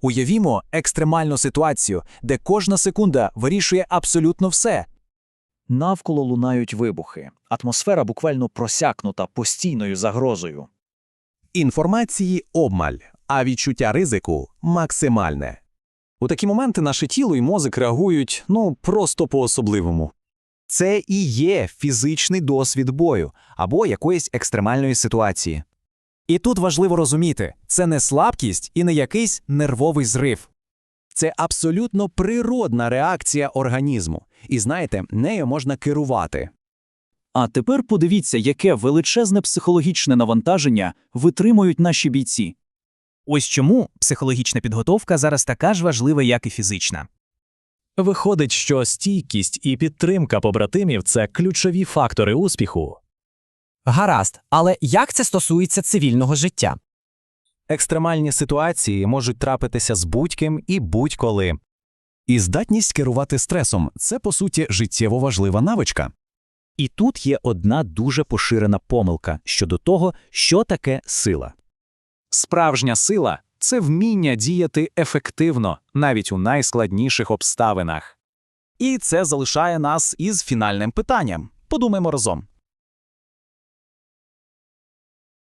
Уявімо екстремальну ситуацію, де кожна секунда вирішує абсолютно все. Навколо лунають вибухи. Атмосфера буквально просякнута постійною загрозою. Інформації обмаль, а відчуття ризику максимальне. У такі моменти наше тіло і мозок реагують ну просто по-особливому. Це і є фізичний досвід бою або якоїсь екстремальної ситуації. І тут важливо розуміти, це не слабкість і не якийсь нервовий зрив. Це абсолютно природна реакція організму. І знаєте, нею можна керувати. А тепер подивіться, яке величезне психологічне навантаження витримують наші бійці. Ось чому психологічна підготовка зараз така ж важлива, як і фізична. Виходить, що стійкість і підтримка побратимів це ключові фактори успіху. Гаразд, але як це стосується цивільного життя? Екстремальні ситуації можуть трапитися з будь-ким і будь-коли. І здатність керувати стресом це, по суті, життєво важлива навичка. І тут є одна дуже поширена помилка щодо того, що таке сила. Справжня сила це вміння діяти ефективно, навіть у найскладніших обставинах. І це залишає нас із фінальним питанням. Подумаймо разом: